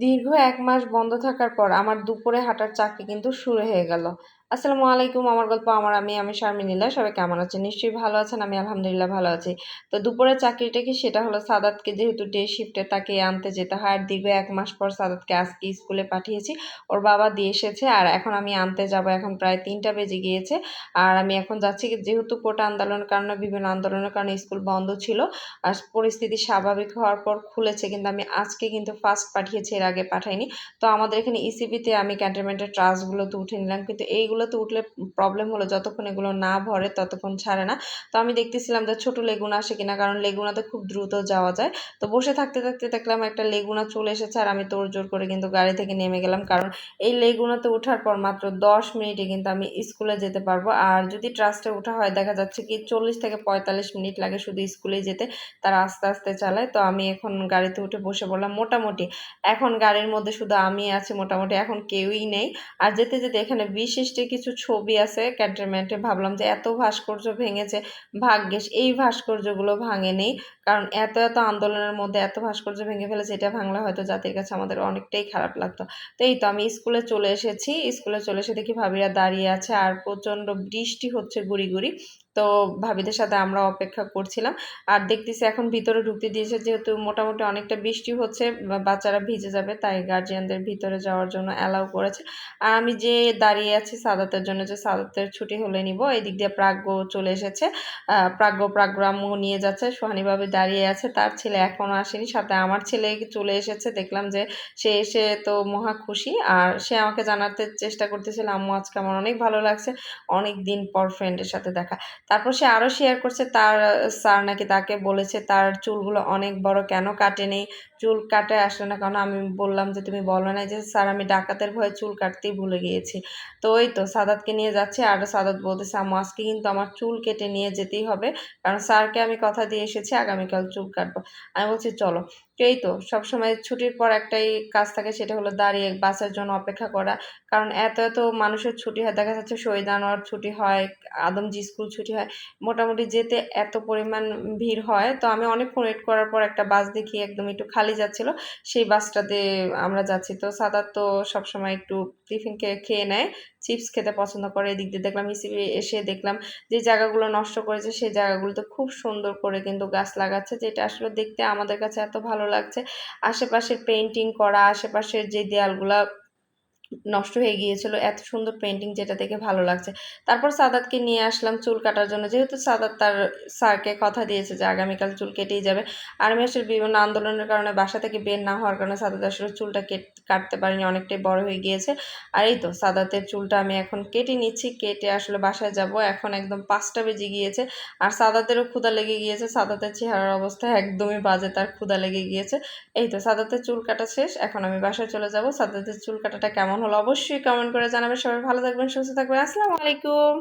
দীর্ঘ এক মাস বন্ধ থাকার পর আমার দুপুরে হাঁটার চাকরি কিন্তু শুরু হয়ে গেল। আসসালামু আলাইকুম, আমার গল্প আমার আমি আমি শারমিনীলা, সবাই কেমন আছেন? নিশ্চয়ই ভালো আছেন, আমি আলহামদুলিল্লাহ ভালো আছি। তো দুপুরের চাকরিটা কি? সেটা হলো সাদাতকে যেহেতু ডে শিফটে তাকে আনতে যেতে হয় আর দীর্ঘ এক মাস পর সাদাতকে আজকে স্কুলে পাঠিয়েছি। ওর বাবা দিয়ে এসেছে আর এখন আমি আনতে যাব, এখন প্রায় তিনটা বেজে গিয়েছে। আর আমি এখন যাচ্ছি যেহেতু কোটা আন্দোলনের কারণে, বিভিন্ন আন্দোলনের কারণে স্কুল বন্ধ ছিল, আর পরিস্থিতি স্বাভাবিক হওয়ার পর খুলেছে কিন্তু আমি আজকে কিন্তু ফার্স্ট পাঠিয়েছি, এর আগে পাঠাইনি। তো আমাদের এখানে ইসিবিতে আমি ক্যান্টনমেন্টের ট্রাস্টগুলোতে উঠে নিলাম, কিন্তু এইগুলোতে উঠলে প্রবলেম হলো যতক্ষণ এগুলো না ভরে ততক্ষণ ছাড়ে না। তো আমি দেখতেছিলাম যে ছোটো লেগুনা আসে কিনা, কারণ লেগুনাতে খুব দ্রুত যাওয়া যায়। তো বসে থাকতে থাকতে দেখলাম একটা লেগুনা চলে এসেছে আর আমি তোর জোর করে কিন্তু গাড়ি থেকে নেমে গেলাম। কারণ এই লেগুনাতে ওঠার পর মাত্র দশ মিনিটে কিন্তু আমি স্কুলে যেতে পারব। আর যদি ট্রাস্টে ওঠা হয়, দেখা যাচ্ছে কি চল্লিশ থেকে পঁয়তাল্লিশ মিনিট লাগে শুধু স্কুলে যেতে। তারা আস্তে আস্তে চালায়। তো আমি এখন গাড়িতে উঠে বসে বললাম, মোটামুটি, এখন গাড়ির মধ্যে শুধু আমি আছি মোটামুটি, এখন কেউই নেই। আর যেতে যেতে এখানে বিশিষ্ট কিছু ছবি আছে ক্যান্টনমেন্টে, ভাবলাম যে এত ভাস্কর্য ভেঙেছে, ভাগ্যেস এই ভাস্কর্যগুলো ভাঙেনি। কারণ এত এত আন্দোলনের মধ্যে এত ভাস্কর্য ভেঙে ফেলেছে, এটা ভাঙলে হয়তো জাতির কাছে আমাদের অনেকটাই খারাপ লাগতো। তো এই তো আমি স্কুলে চলে এসেছি, স্কুলে চলে এসে দেখি ভাবিরা দাঁড়িয়ে আছে আর প্রচণ্ড বৃষ্টি হচ্ছে গুড়ি গুড়ি। তো ভাবিদের সাথে আমরা অপেক্ষা করছিলাম। আর দেখতেছি এখন ভিতরে ঢুকতে দিয়েছে, যেহেতু মোটামুটি অনেকটা বৃষ্টি হচ্ছে বাচ্চারা ভিজে যাবে, তাই গার্জিয়ানদের ভিতরে যাওয়ার জন্য অ্যালাউ করেছে। আর আমি যে দাঁড়িয়ে আছি সাদাতের জন্য, যে সাদাতের ছুটি হলে নিব এই দিক দিয়ে প্রাজ্ঞ চলে এসেছে। প্রাজ্ঞ প্রাগ্রাম্য নিয়ে যাচ্ছে সোহানিভাবে দাঁড়িয়ে আছে, তার ছেলে এখনও আসেনি, সাথে আমার ছেলে চলে এসেছে, দেখলাম যে সে এসে তো মহা খুশি। আর সে আমাকে জানাতে চেষ্টা করতেছিল, আম্মু আজকে আমার অনেক ভালো লাগছে, অনেক দিন পর ফ্রেন্ডের সাথে দেখা। তারপর সে আরও শেয়ার করছে, তার স্যার নাকি তাকে বলেছে, তার চুলগুলো অনেক বড়, কেন কাটেনি? চুল কাটে আসলে না কারণ আমি বললাম যে, তুমি বলো না যে স্যার আমি ডাকাতের ভয়ে চুল কাটতেই ভুলে গিয়েছি। তো ওই তো সাদাতকে নিয়ে যাচ্ছে, আর সাদাত বলতেছে, আম্মু, আজকে কিন্তু আমার চুল কেটে নিয়ে যেতেই হবে, কারণ স্যারকে আমি কথা দিয়ে এসেছি, আগামীকাল চুল কাটবো। আমি বলছি, চলো। এই তো, সবসময় ছুটির পর একটাই কাজ থাকে সেটা হলো দাঁড়িয়ে বাসের জন্য অপেক্ষা করা। কারণ এত এত মানুষের ছুটি হয়, দেখা যাচ্ছে শহীদ আনোয়ার ছুটি হয়, আদমজি স্কুল ছুটি হয়, মোটামুটি যেতে এত পরিমাণ ভিড় হয়। তো আমি অনেকক্ষণ ওয়েট করার পর একটা বাস দেখি একদম একটু খালি যাচ্ছিল, সেই বাসটাতে আমরা যাচ্ছি। তো সাদাত তো সবসময় একটু টিফিন খেয়ে নেয়। চিপস খেতে পছন্দ করে, এদিক দিয়ে দেখলাম ইসিবি এসে দেখলাম যে জায়গাগুলো নষ্ট করেছে, সেই জায়গাগুলোতে খুব সুন্দর করে কিন্তু গাছ লাগাচ্ছে, যেটা আসলে দেখতে আমাদের কাছে এত ভালো লাগছে। আশেপাশের পেন্টিং করা, আশেপাশের যে দেয়ালগুলা নষ্ট হয়ে গিয়েছিল, এত সুন্দর পেন্টিং যেটা দেখে ভালো লাগছে। তারপর সাদাতকে নিয়ে আসলাম চুল কাটার জন্য, যেহেতু সাদাত তার স্যারকে কথা দিয়েছে যে আগামীকাল চুল কেটেই যাবে। আর্মি আসলে বিভিন্ন আন্দোলনের কারণে বাসা থেকে বের না হওয়ার কারণে সাদাত আসলে চুলটা কাটতে পারিনি, অনেকটাই বড় হয়ে গিয়েছে। আর এই তো সাদাতের চুলটা আমি এখন কেটে নিচ্ছি, কেটে আসলে বাসায় যাব, এখন একদম পাঁচটা বেজে গিয়েছে। আর সাদাতেরও ক্ষুদা লেগে গিয়েছে, সাদাতের চেহারার অবস্থা একদমই বাজে, তার ক্ষুদা লেগে গিয়েছে। এই তো সাদাতের চুল কাটা শেষ, এখন আমি বাসায় চলে যাব। সাদাতের চুল কাটাটা কেমন হলো অবশ্যই কমেন্ট করে জানাবেন সবাই ভালো থাকবেন সুস্থ থাকবেন। আসসালামু আলাইকুম।